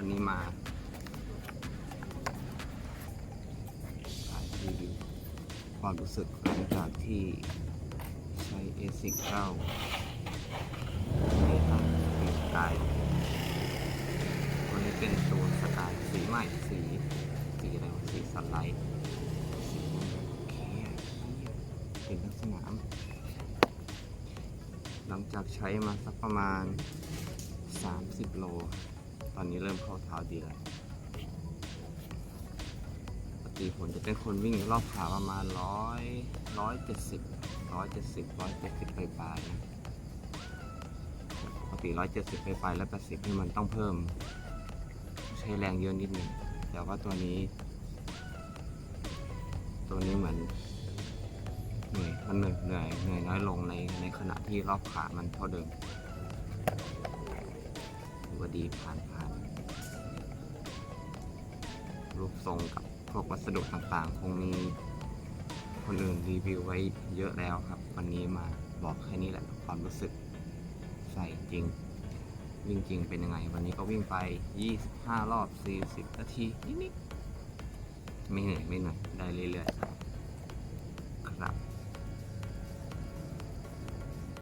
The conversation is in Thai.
นี่ครับวันนี้มารีวิวความรู้สึกหลังจากที่ใช้ ASIC เข้าในทางสีกายวันนี้เป็นตัวสกายสีใหม่สีสีอะไรวะสีสไลด์สีแค่เป็นลักษณะหลังจากใช้มาสักประมาณ 30 โล อนนี้เริ่มเข้าเท้าดีแล้วปกติผมจะเป็นคนวิ่งรอบขาประมาณร้อยร้อยเจ็ดสิบร้อยเจ็ดสิบร้อยเจ็ดสิบไปปลายนะปกติร้อยเจ็ดสิบไปปลายแล้วแปดสิบนี่มันต้องเพิ่ม ใช้แรงเยอะนิดนึงแต่ว่าตัวนี้ ตัวนี้เหมือนเหนื่อยมันเหนื่อยเหนื่อยเหนื่อยน้อยลงในในขณะที่รอบขามันเท่าเดิมถือว่าดีผ่านผ่าน รงกับพวกวัสดุต่างๆ คงมีคนอื่นรีวิวไว้เยอะแล้วครับ วันนี้มาบอกแค่นี้แหละความรู้สึกใส่จริง วิ่งจริงเป็นยังไง วันนี้ก็วิ่งไป 25 รอบ 40 นาทีนิดๆไม่เหนื่อยไม่เหนื่อยได้เรื่อยๆครับ